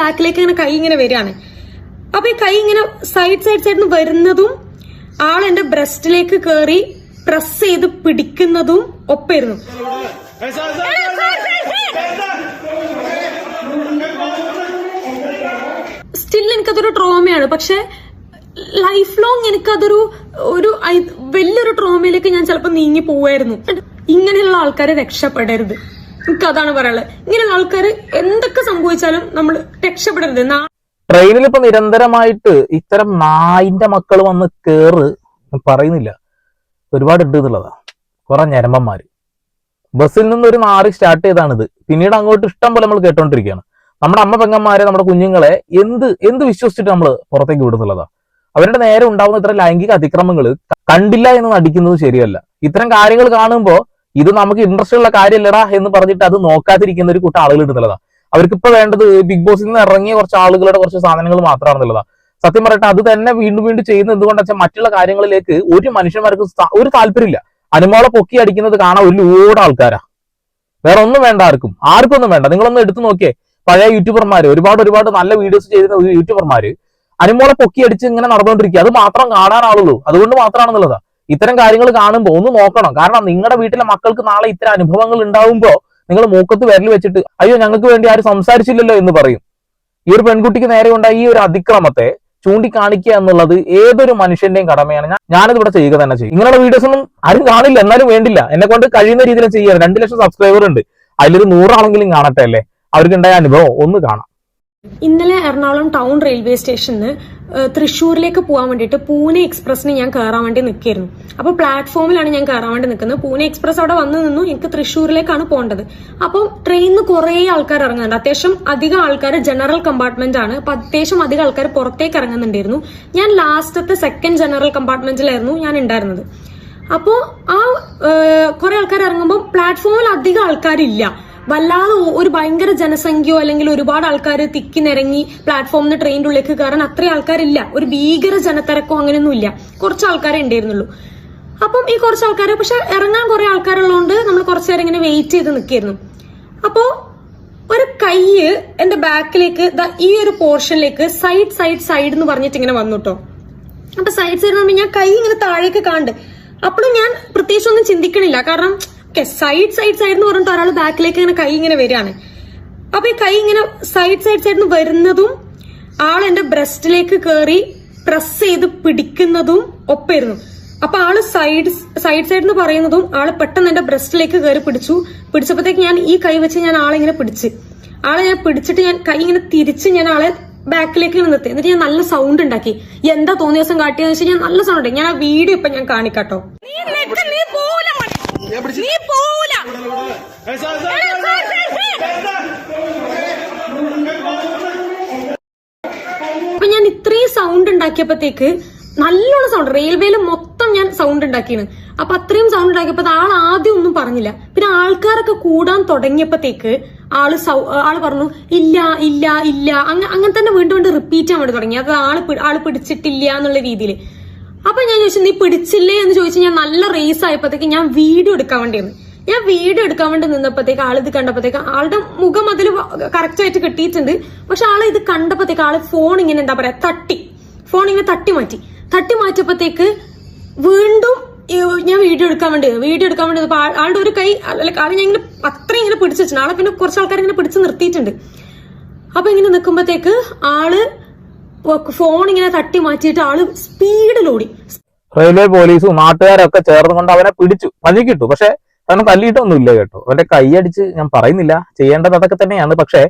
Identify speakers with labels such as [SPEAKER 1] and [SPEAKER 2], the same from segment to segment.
[SPEAKER 1] ബാക്കിലേക്ക് ഇങ്ങനെ കൈ ഇങ്ങനെ വരികയാണ്. അപ്പൊ ഈ കൈ ഇങ്ങനെ സൈഡ് സൈഡ് സൈഡിൽ നിന്ന് വരുന്നതും ആൾ എന്റെ ബ്രസ്റ്റിലേക്ക് കയറി പ്രസ് ചെയ്ത് പിടിക്കുന്നതും ഒപ്പായിരുന്നു. സ്റ്റിൽ എനിക്കതൊരു ട്രോമയാണ് പക്ഷെ ലൈഫ് ലോങ് എനിക്കതൊരു ഒരു വലിയൊരു ട്രോമയിലേക്ക് ഞാൻ ചിലപ്പോൾ നീങ്ങി പോവായിരുന്നു. ഇങ്ങനെയുള്ള ആൾക്കാരെ രക്ഷപ്പെടരുത്. എനിക്ക് അതാണ് പറയാനുള്ളത്. ഇങ്ങനെയുള്ള ആൾക്കാർ എന്തൊക്കെ സംഭവിച്ചാലും നമ്മൾ രക്ഷപ്പെടരുത്.
[SPEAKER 2] ട്രെയിനിൽ ഇപ്പൊ നിരന്തരമായിട്ട് ഇത്തരം നായിന്റെ മക്കൾ വന്ന് കേറ് പറയുന്നില്ല. ഒരുപാട് ഉണ്ട് എന്നുള്ളതാ. കുറെ ഞരമ്പന്മാര്. ബസ്സിൽ നിന്ന് ഒരു നാറി സ്റ്റാർട്ട് ചെയ്താണിത്. പിന്നീട് അങ്ങോട്ട് ഇഷ്ടം പോലെ നമ്മൾ കേട്ടോണ്ടിരിക്കുകയാണ് നമ്മുടെ അമ്മ പെങ്ങന്മാരെ നമ്മുടെ കുഞ്ഞുങ്ങളെ എന്ത് എന്ത് വിശ്വസിച്ചിട്ട് നമ്മൾ പുറത്തേക്ക് വിടുന്നുള്ളതാ അവരുടെ നേരെ ഉണ്ടാവുന്ന ഇത്തരം ലൈംഗിക അതിക്രമങ്ങൾ കണ്ടില്ല എന്ന് നടിക്കുന്നത് ശരിയല്ല. ഇത്തരം കാര്യങ്ങൾ കാണുമ്പോൾ ഇത് നമുക്ക് ഇൻട്രസ്റ്റ് ഉള്ള കാര്യമല്ലടാ എന്ന് പറഞ്ഞിട്ട് അത് നോക്കാതിരിക്കുന്ന ഒരു കൂട്ടം ആളുകൾ ഉണ്ടെന്നുള്ളതാ അവർക്ക് ഇപ്പൊ വേണ്ടത് ബിഗ് ബോസിൽ നിന്ന് ഇറങ്ങിയ കുറച്ച് ആളുകളുടെ കുറച്ച് സാധനങ്ങൾ മാത്രമാണെന്നുള്ളതാ സത്യം പറയട്ടെ അത് തന്നെ വീണ്ടും വീണ്ടും ചെയ്യുന്നത് എന്തുകൊണ്ടാ വെച്ചാൽ മറ്റുള്ള കാര്യങ്ങളിലേക്ക് ഒരു മനുഷ്യന്മാർക്ക് ഒരു താല്പര്യമില്ല. അനുമോളെ പൊക്കി അടിക്കുന്നത് കാണാൻ ഒരു ലോഡ് ആൾക്കാരാ. വേറെ ഒന്നും വേണ്ട ആർക്കും. ആർക്കും ഒന്നും വേണ്ട. നിങ്ങളൊന്ന് എടുത്തു നോക്കിയേ. പഴയ യൂട്യൂബർമാര് ഒരുപാട് ഒരുപാട് നല്ല വീഡിയോസ് ചെയ്തിരുന്ന യൂട്യൂബർമാര് അനുമോളെ പൊക്കി അടിച്ച് ഇങ്ങനെ നടന്നുകൊണ്ടിരിക്കുക അത് മാത്രം കാണാൻ ആളുള്ളൂ. അതുകൊണ്ട് മാത്രമാണെന്നുള്ളതാ. ഇത്തരം കാര്യങ്ങൾ കാണുമ്പോൾ ഒന്ന് നോക്കണം. കാരണം നിങ്ങളുടെ വീട്ടിലെ മക്കൾക്ക് നാളെ ഇത്തരം അനുഭവങ്ങൾ ഉണ്ടാവുമ്പോൾ നിങ്ങൾ മൂക്കത്ത് വിരൽ വെച്ചിട്ട് അയ്യോ ഞങ്ങൾക്ക് വേണ്ടി ആരും സംസാരിച്ചില്ലല്ലോ എന്ന് പറയും. ഈ ഒരു പെൺകുട്ടിക്ക് നേരെ ഉണ്ടായ ഈ ഒരു അതിക്രമത്തെ ചൂണ്ടിക്കാണിക്കുക എന്നുള്ളത് ഏതൊരു മനുഷ്യന്റെയും കടമയാണ്. ഞാൻ ഞാനിത് ഇവിടെ ചെയ്യുക തന്നെ ചെയ്യും. ഇങ്ങനെയുള്ള വീഡിയോസ് ഒന്നും ആരും കാണില്ല എന്നാലും വേണ്ടില്ല. എന്നെ കൊണ്ട് കഴിയുന്ന രീതിയിൽ ചെയ്യാൻ രണ്ട് ലക്ഷം സബ്സ്ക്രൈബർ ഉണ്ട്. അതിലൊരു നൂറാണെങ്കിലും കാണട്ടെ അല്ലേ? അവർക്ക് ഉണ്ടായ അനുഭവം ഒന്ന് കാണാം.
[SPEAKER 1] ഇന്നലെ എറണാകുളം ടൗൺ റെയിൽവേ സ്റ്റേഷനിൽ തൃശ്ശൂരിലേക്ക് പോകാൻ വേണ്ടിയിട്ട് പൂനെ എക്സ്പ്രസ്സിന് ഞാൻ കയറാൻ വേണ്ടി നിൽക്കായിരുന്നു അപ്പോൾ പ്ലാറ്റ്ഫോമിലാണ് ഞാൻ കയറാൻ വേണ്ടി നിൽക്കുന്നത്. പൂനെ എക്സ്പ്രസ് അവിടെ വന്നു നിന്നു എനിക്ക് തൃശ്ശൂരിലേക്കാണ് പോകേണ്ടത്. അപ്പോൾ ട്രെയിനിൽ നിന്ന് കുറേ ആൾക്കാർ ഇറങ്ങുന്നുണ്ട്. അത്യാവശ്യം അധികം ആൾക്കാർ ജനറൽ കമ്പാർട്ട്മെന്റ് ആണ്. അപ്പം അത്യാവശ്യം അധികം ആൾക്കാർ പുറത്തേക്ക് ഇറങ്ങുന്നുണ്ടായിരുന്നു. ഞാൻ ലാസ്റ്റത്തെ സെക്കൻഡ് ജനറൽ കമ്പാർട്ട്മെന്റിലായിരുന്നു ഞാൻ ഉണ്ടായിരുന്നത്. അപ്പോൾ ആ കുറെ ആൾക്കാർ ഇറങ്ങുമ്പോൾ പ്ലാറ്റ്ഫോമിൽ അധികം ആൾക്കാരില്ല. വല്ലാതെ ഒരു ഭയങ്കര ജനസംഖ്യയോ അല്ലെങ്കിൽ ഒരുപാട് ആൾക്കാർ തിക്കി നിരങ്ങി പ്ലാറ്റ്ഫോമിൽ നിന്ന് ട്രെയിനിന്റെ ഉള്ളിലേക്ക് കയറാൻ അത്രയും ആൾക്കാരില്ല. ഒരു ഭീകര ജനത്തിരക്കോ അങ്ങനെയൊന്നും ഇല്ല കുറച്ച് ആൾക്കാരെ ഉണ്ടായിരുന്നുള്ളൂ. അപ്പം ഈ കുറച്ച് ആൾക്കാർ പക്ഷെ ഇറങ്ങാൻ കുറെ ആൾക്കാരുള്ളതുകൊണ്ട് നമ്മൾ കുറച്ച് നേരം ഇങ്ങനെ വെയിറ്റ് ചെയ്ത് നിൽക്കായിരുന്നു. അപ്പോൾ ഒരു കൈ എന്റെ ബാക്കിലേക്ക് ഈ ഒരു പോർഷനിലേക്ക് സൈഡ് സൈഡ് സൈഡ് എന്ന് പറഞ്ഞിട്ട് ഇങ്ങനെ വന്നു കേട്ടോ അപ്പൊ സൈഡ് സൈഡ് ഞാൻ കൈ ഇങ്ങനെ താഴേക്ക് കാണണ്ട് അപ്പോഴും ഞാൻ പ്രത്യേകിച്ച് ഒന്നും ചിന്തിക്കണില്ല. കാരണം ഓക്കെ സൈഡ് സൈഡ് സൈഡ് എന്ന് പറഞ്ഞിട്ട് ഒരാൾ ബാക്കിലേക്ക് ഇങ്ങനെ കൈ ഇങ്ങനെ വരികയാണ്. അപ്പൊ ഈ കൈ ഇങ്ങനെ സൈഡ് സൈഡ് സൈഡിൽ നിന്ന് വരുന്നതും ആൾ എന്റെ ബ്രസ്റ്റിലേക്ക് കയറി പ്രസ് ചെയ്ത് പിടിക്കുന്നതും ഒപ്പായിരുന്നു അപ്പൊ ആൾ സൈഡ് സൈഡ് സൈഡ് എന്ന് പറയുന്നതും ആൾ പെട്ടെന്ന് എന്റെ ബ്രസ്റ്റിലേക്ക് കയറി പിടിച്ചു. പിടിച്ചപ്പോഴത്തേക്ക് ഞാൻ ഈ കൈ വെച്ച് ഞാൻ ആളെ ഇങ്ങനെ പിടിച്ച്. ആളെ ഞാൻ പിടിച്ചിട്ട് ഞാൻ കൈ ഇങ്ങനെ തിരിച്ച് ഞാൻ ആളെ ബാക്കിലേക്ക് ഇങ്ങനെ നിർത്തി. എന്നിട്ട് ഞാൻ നല്ല സൗണ്ട് ഉണ്ടാക്കി. എന്താ തോന്നിയ ദിവസം കാട്ടിയെന്ന് വെച്ചാൽ ഞാൻ നല്ല സൗണ്ട് ഞാൻ ആ വീഡിയോ ഇപ്പൊ ഞാൻ കാണിക്കാട്ടോ.
[SPEAKER 3] നീ പോവൂല.
[SPEAKER 1] അപ്പൊ ഞാൻ ഇത്രയും സൗണ്ട് ഉണ്ടാക്കിയപ്പോഴത്തേക്ക് നല്ലോണം സൗണ്ട് റെയിൽവേയിൽ മൊത്തം ഞാൻ സൗണ്ട് ഉണ്ടാക്കിയാണ്. അപ്പൊ അത്രയും സൗണ്ട് ഉണ്ടാക്കിയപ്പോ ആൾ ആദ്യം ഒന്നും പറഞ്ഞില്ല. പിന്നെ ആൾക്കാരൊക്കെ കൂടാൻ തുടങ്ങിയപ്പോഴത്തേക്ക് ആൾ സൗ- ആൾ പറഞ്ഞു ഇല്ല ഇല്ല ഇല്ല. അങ്ങനെ അങ്ങനെ തന്നെ വീണ്ടും വീണ്ടും റിപ്പീറ്റ് ചെയ്യാൻ വേണ്ടി തുടങ്ങി. അത് ആൾ ആൾ പിടിച്ചിട്ടില്ല എന്നുള്ള രീതിയിൽ അപ്പൊ ഞാൻ ചോദിച്ചു നീ പിടിച്ചില്ലേ? എന്ന് ചോദിച്ചു ഞാൻ നല്ല റേസ് ആയപ്പോഴത്തേക്ക് ഞാൻ വീഡിയോ എടുക്കാൻ വേണ്ടിയിരുന്നു ഞാൻ വീഡിയോ എടുക്കാൻ വേണ്ടി നിന്നപ്പോഴത്തേക്ക് ആൾ ഇത് കണ്ടപ്പോഴത്തേക്ക് ആളുടെ മുഖം അതിൽ കറക്റ്റ് ആയിട്ട് കിട്ടിയിട്ടുണ്ട്. പക്ഷെ ആൾ ഇത് കണ്ടപ്പോഴത്തേക്ക് ആൾ ഫോൺ ഇങ്ങനെ എന്താ പറയാ തട്ടി. ഫോൺ ഇങ്ങനെ തട്ടി മാറ്റി. തട്ടി മാറ്റിയപ്പോഴത്തേക്ക് വീണ്ടും ഞാൻ വീഡിയോ എടുക്കാൻ വേണ്ടി വീഡിയോ എടുക്കാൻ വേണ്ടി ആളുടെ ഒരു കൈ അല്ലെ ആളെ ഞാൻ ഇങ്ങനെ അത്രയും ഇങ്ങനെ പിടിച്ചു വെച്ചിട്ടുണ്ട്. ആളെ പിന്നെ കുറച്ച് ആൾക്കാർ ഇങ്ങനെ പിടിച്ച് നിർത്തിയിട്ടുണ്ട്. അപ്പൊ ഇങ്ങനെ നിൽക്കുമ്പോഴത്തേക്ക് ആൾ ഫോൺ ഇങ്ങനെ തട്ടി മാറ്റിയിട്ട് ആൾ സ്പീഡിലോടി
[SPEAKER 2] റെയിൽവേ പോലീസും നാട്ടുകാരൊക്കെ ചേർന്നുകൊണ്ട് അവനെ പിടിച്ചു. പഞ്ഞിക്കിട്ടു പക്ഷെ അവനെ തല്ലിയിട്ടൊന്നുമില്ല കേട്ടോ. അവന്റെ കൈയടിച്ച് ഞാൻ പറയുന്നില്ല. ചെയ്യേണ്ടത് അതൊക്കെ തന്നെയാണ്. പക്ഷെ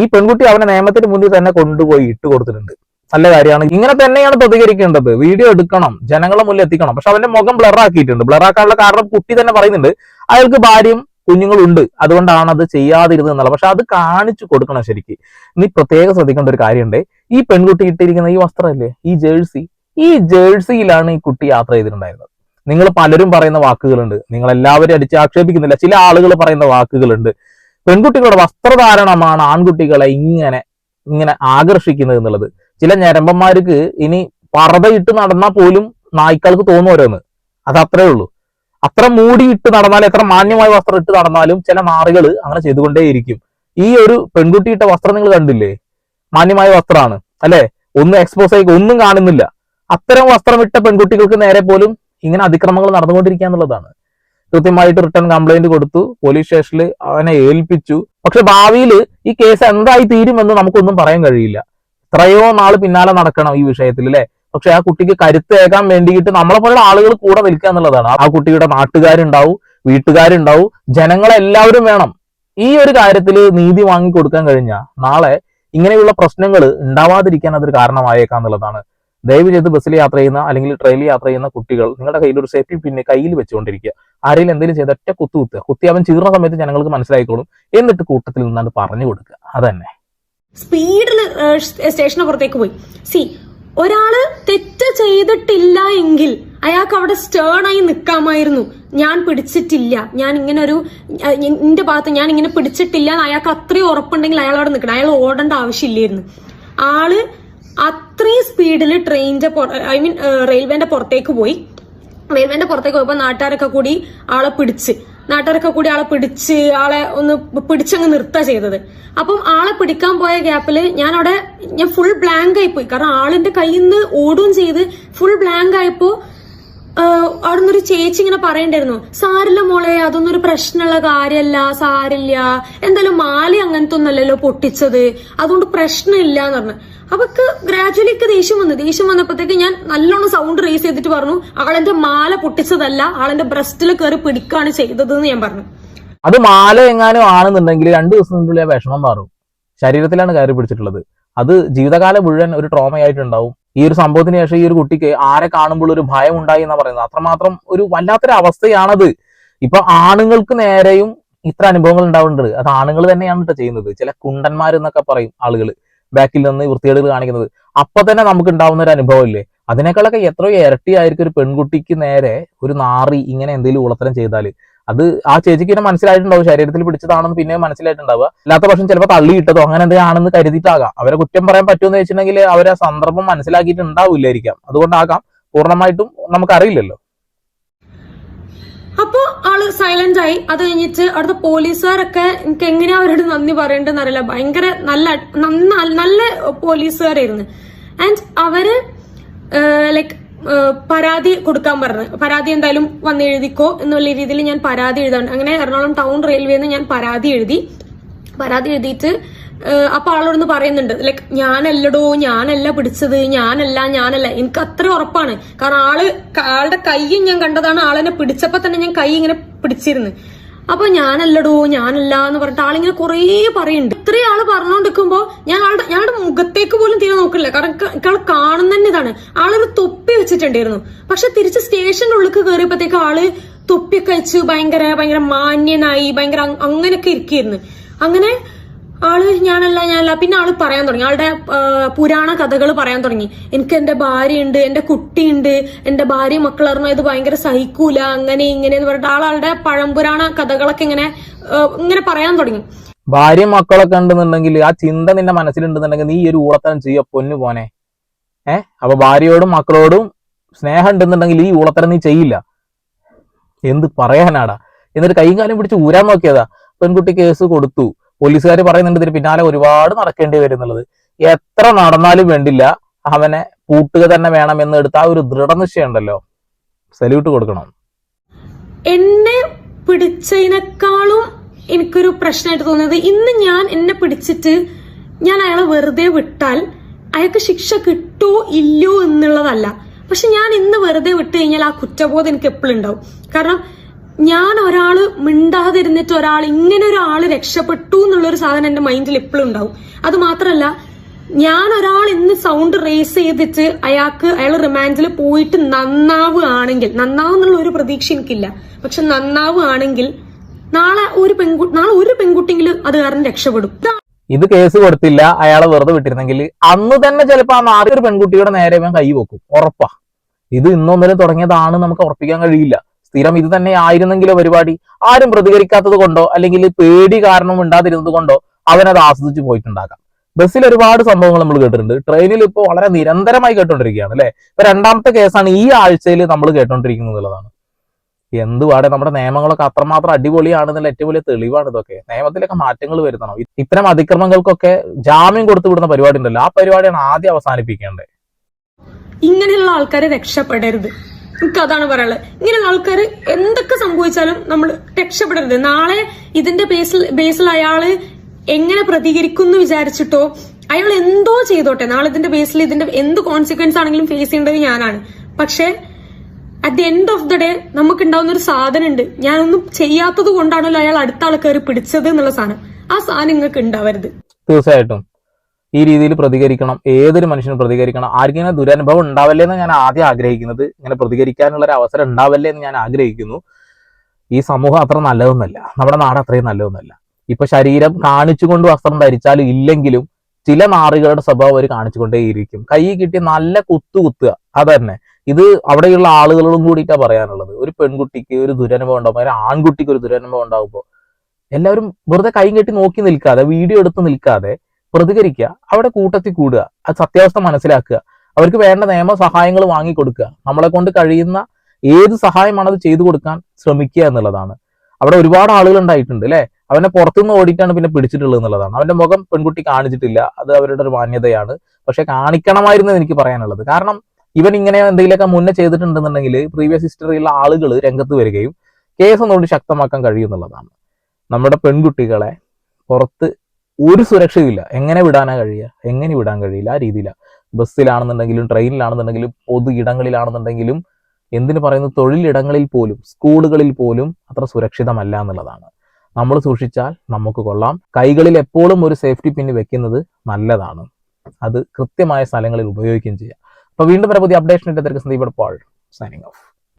[SPEAKER 2] ഈ പെൺകുട്ടി അവനെ നിയമത്തിന് മുന്നിൽ തന്നെ കൊണ്ടുപോയി ഇട്ട് കൊടുത്തിട്ടുണ്ട്. നല്ല കാര്യമാണ്. ഇങ്ങനെ തന്നെയാണ് പ്രതികരിക്കേണ്ടത്. വീഡിയോ എടുക്കണം. ജനങ്ങളെ മുന്നിൽ എത്തിക്കണം. പക്ഷെ അവന്റെ മുഖം ബ്ലർ ആക്കിയിട്ടുണ്ട്. ബ്ലർ ആക്കാനുള്ള കാരണം കുട്ടി തന്നെ പറയുന്നുണ്ട്. അയാൾക്ക് ഭാര്യയും കുഞ്ഞുങ്ങളുണ്ട്. അതുകൊണ്ടാണ് അത് ചെയ്യാതിരുന്നത് എന്നുള്ളത്. പക്ഷെ അത് കാണിച്ചു കൊടുക്കണം ശരിക്ക്. ഇനി പ്രത്യേകം ശ്രദ്ധിക്കേണ്ട ഒരു കാര്യമുണ്ട്. ഈ പെൺകുട്ടി ഇട്ടിരിക്കുന്ന ഈ വസ്ത്രമല്ലേ? ഈ ജേഴ്സി. ഈ ജേഴ്സിയിലാണ് ഈ കുട്ടി യാത്ര ചെയ്തിട്ടുണ്ടായിരുന്നത്. നിങ്ങൾ പലരും പറയുന്ന വാക്കുകളുണ്ട്. നിങ്ങൾ എല്ലാവരും അടിച്ച് ആക്ഷേപിക്കുന്നില്ല. ചില ആളുകൾ പറയുന്ന വാക്കുകളുണ്ട്. പെൺകുട്ടികളുടെ വസ്ത്രധാരണമാണ് ആൺകുട്ടികളെ ഇങ്ങനെ ഇങ്ങനെ ആകർഷിക്കുന്നത് എന്നുള്ളത്. ചില ഞരമ്പന്മാർക്ക് ഇനി പറതയിട്ട് നടന്നാൽ പോലും നായ്ക്കൾക്ക് തോന്നും അത് അത്രേ ഉള്ളൂ. അത്ര മൂടിയിട്ട് നടന്നാലും എത്ര മാന്യമായ വസ്ത്രം ഇട്ട് നടന്നാലും ചില നാറുകൾ അങ്ങനെ ചെയ്തുകൊണ്ടേയിരിക്കും. ഈ ഒരു പെൺകുട്ടി ഇട്ട വസ്ത്രം നിങ്ങൾ കണ്ടില്ലേ? മാന്യമായ വസ്ത്രമാണ് അല്ലെ? ഒന്നും എക്സ്പോസ് ആയി ഒന്നും കാണുന്നില്ല. അത്തരം വസ്ത്രം ഇട്ട പെൺകുട്ടികൾക്ക് നേരെ പോലും ഇങ്ങനെ അതിക്രമങ്ങൾ നടന്നുകൊണ്ടിരിക്കുക എന്നുള്ളതാണ്. കൃത്യമായിട്ട് റിട്ടേൺ കംപ്ലൈന്റ് കൊടുത്തു പോലീസ് സ്റ്റേഷനിൽ അവനെ ഏൽപ്പിച്ചു. പക്ഷെ ഭാവിയിൽ ഈ കേസ് എന്തായി തീരുമെന്ന് നമുക്കൊന്നും പറയാൻ കഴിയില്ല. എത്രയോ നാൾ പിന്നാലെ നടക്കണം ഈ വിഷയത്തിൽ അല്ലെ? പക്ഷെ ആ കുട്ടിക്ക് കരുത്തേകാൻ വേണ്ടിയിട്ട് നമ്മളെ പോലുള്ള ആളുകൾ കൂടെ നിൽക്കുക എന്നുള്ളതാണ്. ആ കുട്ടിയുടെ നാട്ടുകാരുണ്ടാവും വീട്ടുകാരുണ്ടാവും ജനങ്ങളെല്ലാവരും വേണം ഈ ഒരു കാര്യത്തിൽ നീതി വാങ്ങി കൊടുക്കാൻ കഴിഞ്ഞാൽ നാളെ ഇങ്ങനെയുള്ള പ്രശ്നങ്ങൾ ഉണ്ടാവാതിരിക്കാൻ അതൊരു കാരണമായേക്കാം എന്നുള്ളതാണ്. ദയവ് ചെയ്ത് ബസ്സിൽ യാത്ര ചെയ്യുന്ന അല്ലെങ്കിൽ ട്രെയിനിൽ യാത്ര ചെയ്യുന്ന കുട്ടികൾ നിങ്ങളുടെ കയ്യിൽ ഒരു സേഫ്റ്റി പിന്നെ കയ്യിൽ വെച്ചുകൊണ്ടിരിക്കുക. ആരെങ്കിലും എന്തെങ്കിലും ചെയ്ത് ഒറ്റ കുത്തു കുത്തുക. കുത്തി അവൻ ചീർന്ന സമയത്ത് ജനങ്ങൾക്ക് മനസ്സിലായിക്കോളും. എന്നിട്ട് കൂട്ടത്തിൽ നിന്നാണ് പറഞ്ഞു കൊടുക്കുക. അതന്നെ.
[SPEAKER 1] സ്പീഡിൽ സ്റ്റേഷന് പുറത്തേക്ക് പോയി. സി ഒരാൾ തെറ്റ് ചെയ്തിട്ടില്ല എങ്കിൽ അയാൾക്ക് അവിടെ സ്റ്റേണായി നിൽക്കാമായിരുന്നു. ഞാൻ പിടിച്ചിട്ടില്ല. ഞാൻ ഇങ്ങനെ ഒരു എന്റെ ഭാഗത്ത് ഞാൻ ഇങ്ങനെ പിടിച്ചിട്ടില്ല അയാൾക്ക് അത്രയും ഉറപ്പുണ്ടെങ്കിൽ അയാൾ അവിടെ നിൽക്കണം. അയാൾ ഓടേണ്ട ആവശ്യമില്ലായിരുന്നു. ആൾ അത്രയും സ്പീഡിൽ ട്രെയിനിന്റെ ഐ മീൻ റെയിൽവേന്റെ പുറത്തേക്ക് പോയി. റെയിൽവേന്റെ പുറത്തേക്ക് പോയപ്പോൾ നാട്ടുകാരൊക്കെ കൂടി ആളെ പിടിച്ച്. നാട്ടുകാരൊക്കെ കൂടി ആളെ പിടിച്ച് ആളെ ഒന്ന് പിടിച്ചങ്ങ് നിർത്താ ചെയ്തത്. അപ്പം ആളെ പിടിക്കാൻ പോയ ഗ്യാപ്പിൽ ഞാൻ അവിടെ ഞാൻ ഫുൾ ബ്ലാങ്ക് ആയി പോയി. കാരണം ആളിന്റെ കയ്യിൽ നിന്ന് ഓടുകയും ചെയ്ത് ഫുൾ ബ്ലാങ്ക് ആയപ്പോ അവിടെ നിന്നൊരു ചേച്ചി ഇങ്ങനെ പറയണ്ടായിരുന്നു. സാരില്ല മോളെ അതൊന്നും ഒരു പ്രശ്നമുള്ള കാര്യമല്ല സാരില്ല. എന്തായാലും മാല അങ്ങനത്തെ ഒന്നല്ലല്ലോ പൊട്ടിച്ചത്. അതുകൊണ്ട് പ്രശ്നമില്ല എന്ന് പറഞ്ഞു. അവക്ക് ഗ്രാജുവലി ഒക്കെ ദേഷ്യം വന്നു. ദേഷ്യം വന്നപ്പോഴത്തേക്ക് ഞാൻ നല്ലോണം സൗണ്ട് റേസ് ചെയ്തിട്ട് പറഞ്ഞു ആളെന്റെ മാല പൊട്ടിച്ചതല്ല ആളെന്റെ ബ്രസ്റ്റിൽ കയറി പിടിക്കാണ് ചെയ്തത് എന്ന് ഞാൻ പറഞ്ഞു.
[SPEAKER 2] അത് മാല എങ്ങാനും ആണെന്നുണ്ടെങ്കിൽ രണ്ടു ദിവസത്തിനുള്ളിൽ ആ വിഷമം മാറും. ശരീരത്തിലാണ് കയറി പിടിച്ചിട്ടുള്ളത്. അത് ജീവിതകാലം മുഴുവൻ ഒരു ട്രോമയായിട്ടുണ്ടാവും ഈ ഒരു സംഭവത്തിന് ശേഷം ഈ ഒരു കുട്ടിക്ക് ആരെ കാണുമ്പോൾ ഒരു ഭയം ഉണ്ടായി എന്നാ പറയുന്നത്. അത്രമാത്രം ഒരു വല്ലാത്തൊരു അവസ്ഥയാണത് ഇപ്പൊ ആണുങ്ങൾക്ക് നേരെയും ഇത്ര അനുഭവങ്ങൾ ഉണ്ടാവുന്നുണ്ട്. അത് ആണുങ്ങൾ തന്നെയാണ് കേട്ടോ ചെയ്യുന്നത്. ചില കുണ്ടന്മാർ എന്നൊക്കെ പറയും ആളുകൾ ബാക്കിൽ നിന്ന് വൃത്തികേടുകൾ കാണിക്കുന്നത്. അപ്പൊ തന്നെ നമുക്ക് ഉണ്ടാവുന്ന ഒരു അനുഭവം ഇല്ലേ? അതിനേക്കാളൊക്കെ എത്രയോ ഇരട്ടിയായിരിക്കും ഒരു പെൺകുട്ടിക്ക് നേരെ ഒരു നാറി ഇങ്ങനെ എന്തെങ്കിലും ഉളത്തരം ചെയ്താൽ അത് ആ ചേച്ചിക്ക് പിന്നെ മനസ്സിലായിട്ടുണ്ടാവും ശരീരത്തിൽ പിടിച്ചതാണെന്ന് പിന്നെ മനസ്സിലായിട്ടുണ്ടാവുക. അല്ലാത്ത പക്ഷം ചിലപ്പോൾ തള്ളിയിട്ടതോ അങ്ങനെ എന്തെങ്കിലും കരുതിയിട്ടാകാം. അവരെ കുറ്റം പറയാൻ പറ്റുമെന്ന് വെച്ചിട്ടുണ്ടെങ്കിൽ അവരെ സന്ദർഭം മനസ്സിലാക്കിയിട്ടുണ്ടാവില്ലായിരിക്കാം. അതുകൊണ്ടാകാം പൂർണമായിട്ടും നമുക്കറിയില്ലല്ലോ.
[SPEAKER 1] അപ്പോ ആൾ സൈലന്റ് ആയി. അത് കഴിഞ്ഞിട്ട് അവിടുത്തെ പോലീസുകാരൊക്കെ എനിക്ക് എങ്ങനെയാ അവരോട് നന്ദി പറയേണ്ടതെന്ന് അറിയില്ല. ഭയങ്കര നല്ല നല്ല പോലീസുകാരായിരുന്നു. ആൻഡ് അവർ ലൈക്ക് പരാതി കൊടുക്കാൻ പറഞ്ഞു. പരാതി എന്തായാലും വന്ന് എഴുതിക്കോ എന്നുള്ള രീതിയിൽ ഞാൻ പരാതി എഴുതാണ്ട് അങ്ങനെ എറണാകുളം ടൗൺ റെയിൽവേന്ന് ഞാൻ പരാതി എഴുതി. പരാതി എഴുതിയിട്ട് അപ്പൊ ആളോടൊന്ന് പറയുന്നുണ്ട്. ലൈക്ക് ഞാനല്ലടോ ഞാനല്ല പിടിച്ചത് ഞാനല്ല ഞാനല്ല. എനിക്ക് അത്ര ഉറപ്പാണ്. കാരണം ആൾ ആളുടെ കൈയും ഞാൻ കണ്ടതാണ് ആളെന്നെ പിടിച്ചപ്പോ തന്നെ ഞാൻ കൈ ഇങ്ങനെ പിടിച്ചിരുന്നു. അപ്പൊ ഞാനല്ലടോ ഞാനല്ല എന്ന് പറഞ്ഞിട്ട് ആളിങ്ങനെ കുറേ പറയുണ്ട് ഇത്രയും ആൾ പറഞ്ഞോണ്ടിരിക്കുമ്പോ ഞാൻ ആളുടെ ഞങ്ങളുടെ മുഖത്തേക്ക് പോലും തീരെ നോക്കില്ല. കാരണം ആൾ കാണുന്ന തന്നെ ഇതാണ്. ആളൊരു തൊപ്പി വെച്ചിട്ടുണ്ടായിരുന്നു. പക്ഷെ തിരിച്ച് സ്റ്റേഷന്റെ ഉള്ളിൽ കയറിയപ്പോഴത്തേക്ക് ആൾ തൊപ്പി കഴിച്ച് ഭയങ്കര ഭയങ്കര മാന്യനായി ഭയങ്കര അങ്- അങ്ങനെയൊക്കെ ഇരിക്കുന്നു അങ്ങനെ ആൾ ഞാനല്ല ഞാനല്ല. പിന്നെ ആൾ പറയാൻ തുടങ്ങി. ആളുടെ പുരാണ കഥകൾ പറയാൻ തുടങ്ങി. എനിക്ക് എന്റെ ഭാര്യയുണ്ട് എന്റെ കുട്ടിയുണ്ട് എന്റെ ഭാര്യ മക്കളറിഞ്ഞ ഇത് ഭയങ്കര സഹിക്കൂല അങ്ങനെ ഇങ്ങനെ എന്ന് പറഞ്ഞിട്ട് ആളുടെ പഴംപുരാണ കഥകളൊക്കെ ഇങ്ങനെ ഇങ്ങനെ പറയാൻ തുടങ്ങി.
[SPEAKER 2] ഭാര്യ മക്കളൊക്കെ ഉണ്ടെന്നുണ്ടെങ്കിൽ ആ ചിന്ത നിന്റെ മനസ്സിലുണ്ടെന്നുണ്ടെങ്കിൽ നീ ഒരു ഊളത്തരം ചെയ്യ പൊന്നു പോനെ ഏഹ് അപ്പൊ ഭാര്യയോടും മക്കളോടും സ്നേഹം ഉണ്ടെന്നുണ്ടെങ്കിൽ ഈ ഊളത്തരം നീ ചെയ്യില്ല. എന്ത് പറയാനാടാ? എന്നിട്ട് കൈയും കാലും പിടിച്ച് ഊരാൻ നോക്കിയതാ. പെൺകുട്ടി കേസ് കൊടുത്തു. പോലീസുകാർ പറയുന്നുണ്ട് ഇതിന് പിന്നാലെ ഒരുപാട് നടക്കേണ്ടി വരും എന്നുള്ളത്. എത്ര നടന്നാലും വേണ്ടില്ല അവനെ പൂട്ടുക തന്നെ വേണമെന്ന് എടുത്ത ആ ഒരു ദൃഢനിശ്ചയം ഉണ്ടല്ലോ സല്യൂട്ട് കൊടുക്കണം.
[SPEAKER 1] എന്നെ പിടിച്ചതിനേക്കാളും എനിക്കൊരു പ്രശ്നമായിട്ട് തോന്നിയത് ഇന്ന് ഞാൻ എന്നെ പിടിച്ചിട്ട് ഞാൻ അയാളെ വെറുതെ വിട്ടാൽ അയാൾക്ക് ശിക്ഷ കിട്ടോ ഇല്ലയോ എന്നുള്ളതല്ല. പക്ഷെ ഞാൻ ഇന്ന് വെറുതെ വിട്ട് കഴിഞ്ഞാൽ ആ കുറ്റബോധം എനിക്ക് എപ്പോഴും ഉണ്ടാവും. കാരണം ഞാൻ ഒരാൾ മിണ്ടാതിരുന്നിട്ട് ഒരാൾ ഇങ്ങനെ ഒരാൾ രക്ഷപ്പെട്ടു എന്നുള്ളൊരു സാധനം എന്റെ മൈൻഡിൽ എപ്പോഴും ഉണ്ടാവും. അത് മാത്രമല്ല ഞാൻ ഒരാൾ ഇന്ന് സൗണ്ട് റേസ് ചെയ്തിട്ട് അയാൾക്ക് അയാൾ റിമാൻഡിൽ പോയിട്ട് നന്നാവുകയാണെങ്കിൽ നന്നാവുന്നുള്ള ഒരു പ്രതീക്ഷ എനിക്കില്ല. പക്ഷെ നന്നാവുകയാണെങ്കിൽ നാളെ ഒരു പെൺകുട്ടി നാളെ ഒരു പെൺകുട്ടിയെങ്കിലും അത് കാരണം രക്ഷപ്പെടും.
[SPEAKER 2] ഇത് കേസ് കൊടുത്തില്ല അയാളെ വെറുതെ വിട്ടിരുന്നെങ്കിൽ അന്ന് തന്നെ ചിലപ്പോ ആ നാളെ ഒരു പെൺകുട്ടിയുടെ നേരെ കൈ വെക്കും. ഉറപ്പാ. ഇത് ഇന്നൊന്നിലും തുടങ്ങിയതാണ് നമുക്ക് ഉറപ്പിക്കാൻ കഴിയില്ല. സ്ഥിരം ഇത് തന്നെ ആയിരുന്നെങ്കിലോ പരിപാടി? ആരും പ്രതികരിക്കാത്തത് കൊണ്ടോ അല്ലെങ്കിൽ പേടി കാരണം ഉണ്ടാതിരുന്നത് കൊണ്ടോ അവനത് ആസ്വദിച്ച് പോയിട്ടുണ്ടാകാം. ബസ്സിൽ ഒരുപാട് സംഭവങ്ങൾ നമ്മൾ കേട്ടിട്ടുണ്ട്. ട്രെയിനിൽ ഇപ്പോൾ വളരെ നിരന്തരമായി കേട്ടോണ്ടിരിക്കുകയാണ് അല്ലെ? ഇപ്പൊ രണ്ടാമത്തെ കേസാണ് ഈ ആഴ്ചയിൽ നമ്മൾ കേട്ടോണ്ടിരിക്കുന്നത് എന്നുള്ളതാണ്. എന്തുവാടെ നമ്മുടെ നിയമങ്ങളൊക്കെ അത്രമാത്രം അടിപൊളിയാണെന്നുള്ള ഏറ്റവും വലിയ തെളിവാണ് ഇതൊക്കെ. നിയമത്തിലൊക്കെ മാറ്റങ്ങൾ വരുത്തണം. ഇത്തരം അതിക്രമങ്ങൾക്കൊക്കെ ജാമ്യം കൊടുത്തു വിടുന്ന പരിപാടി ഉണ്ടല്ലോ. ആ പരിപാടിയാണ് ആദ്യം അവസാനിപ്പിക്കേണ്ടത്.
[SPEAKER 1] ഇങ്ങനെയുള്ള ആൾക്കാരെ രക്ഷപ്പെടരുത്. എനിക്ക് അതാണ് പറയാനുള്ളത് ഇങ്ങനെയുള്ള ആൾക്കാർ എന്തൊക്കെ സംഭവിച്ചാലും നമ്മൾ രക്ഷപ്പെടരുത്. നാളെ ഇതിന്റെ ബേസിൽ ബേസിൽ അയാൾ എങ്ങനെ പ്രതികരിക്കുന്നു വിചാരിച്ചിട്ടോ അയാൾ എന്തോ ചെയ്തോട്ടെ. നാളെ ഇതിന്റെ ബേസിൽ ഇതിന്റെ എന്ത് കോൺസിക്വൻസ് ആണെങ്കിലും ഫേസ് ചെയ്യേണ്ടത് ഞാനാണ്. പക്ഷെ at the end of the day നമുക്ക് ഉണ്ടാവുന്ന ഒരു സാധനം ഉണ്ട് ഞാനൊന്നും ചെയ്യാത്തത് കൊണ്ടാണല്ലോ അയാൾ അടുത്ത ആൾക്കാർ പിടിച്ചത് എന്നുള്ള സാധനം. ആ സാധനം നിങ്ങൾക്ക് ഉണ്ടാവരുത്.
[SPEAKER 2] തീർച്ചയായിട്ടും. ഈ രീതിയിൽ പ്രതികരിക്കണം ഏതൊരു മനുഷ്യനും പ്രതികരിക്കണം. ആർക്കിങ്ങനെ ദുരനുഭവം ഉണ്ടാവല്ലേ എന്ന് ഞാൻ ആദ്യം ആഗ്രഹിക്കുന്നത്. ഇങ്ങനെ പ്രതികരിക്കാനുള്ള ഒരു അവസരം ഉണ്ടാവല്ലേ എന്ന് ഞാൻ ആഗ്രഹിക്കുന്നു. ഈ സമൂഹം അത്ര നല്ലതൊന്നല്ല. നമ്മുടെ നാട് അത്രയും നല്ലതൊന്നല്ല. ഇപ്പൊ ശരീരം കാണിച്ചുകൊണ്ട് വസ്ത്രം ധരിച്ചാലും ഇല്ലെങ്കിലും ചില നാറുകളുടെ സ്വഭാവം അവർ കാണിച്ചുകൊണ്ടേയിരിക്കും. കൈ കിട്ടി നല്ല കുത്തു കുത്തുക. അതന്നെ. ഇത് അവിടെയുള്ള ആളുകളോടും കൂടിയിട്ടാ പറയാനുള്ളത്. ഒരു പെൺകുട്ടിക്ക് ഒരു ദുരനുഭവം ഉണ്ടാകുമ്പോൾ ഒരു ആൺകുട്ടിക്ക് ഒരു ദുരനുഭവം ഉണ്ടാകുമ്പോൾ എല്ലാവരും വെറുതെ കൈ കെട്ടി നോക്കി നിൽക്കാതെ വീഡിയോ എടുത്ത് നിൽക്കാതെ പ്രതികരിക്കുക അവിടെ കൂട്ടത്തിൽ കൂടുക അത് സത്യാവസ്ഥ മനസ്സിലാക്കുക അവർക്ക് വേണ്ട നിയമ സഹായങ്ങൾ വാങ്ങിക്കൊടുക്കുക നമ്മളെ കൊണ്ട് കഴിയുന്ന ഏത് സഹായമാണ് അത് ചെയ്തു കൊടുക്കാൻ ശ്രമിക്കുക എന്നുള്ളതാണ്. അവിടെ ഒരുപാട് ആളുകൾ ഉണ്ടായിട്ടുണ്ട് അല്ലെ? അവനെ പുറത്തുനിന്ന് ഓടിയിട്ടാണ് പിന്നെ പിടിച്ചിട്ടുള്ളത് എന്നുള്ളതാണ്. അവന്റെ മുഖം പെൺകുട്ടി കാണിച്ചിട്ടില്ല അത് അവരുടെ ഒരു മാന്യതയാണ്. പക്ഷെ കാണിക്കണമായിരുന്നു എനിക്ക് പറയാനുള്ളത്. കാരണം ഇവൻ ഇങ്ങനെ എന്തെങ്കിലുമൊക്കെ മുന്നേ ചെയ്തിട്ടുണ്ടെന്നുണ്ടെങ്കിൽ പ്രീവിയസ് ഹിസ്റ്ററിയുള്ള ആളുകൾ രംഗത്ത് വരികയും കേസ് ഒന്നുകൊണ്ട് ശക്തമാക്കാൻ കഴിയും എന്നുള്ളതാണ്. നമ്മുടെ പെൺകുട്ടികളെ പുറത്ത് ഒരു സുരക്ഷയില്ല എങ്ങനെ വിടാനാ കഴിയുക? എങ്ങനെ വിടാൻ കഴിയില്ല? ആ രീതിയിലാണ് ബസ്സിലാണെന്നുണ്ടെങ്കിലും ട്രെയിനിലാണെന്നുണ്ടെങ്കിലും പൊതു ഇടങ്ങളിലാണെന്നുണ്ടെങ്കിലും എന്തിനു പറയുന്നു? തൊഴിലിടങ്ങളിൽ പോലും സ്കൂളുകളിൽ പോലും അത്ര സുരക്ഷിതമല്ല എന്നുള്ളതാണ്. നമ്മൾ സൂക്ഷിച്ചാൽ നമുക്ക് കൊള്ളാം. കൈകളിൽ എപ്പോഴും ഒരു സേഫ്റ്റി പിൻ വെക്കുന്നത് നല്ലതാണ്. അത് കൃത്യമായ സ്ഥലങ്ങളിൽ ഉപയോഗിക്കുകയും ചെയ്യാം. അപ്പൊ വീണ്ടും വരെ പുതിയ അപ്ഡേഷൻ ഇട്ട് സന്ദീപ് പോൾ സൈനിങ് ഓഫ്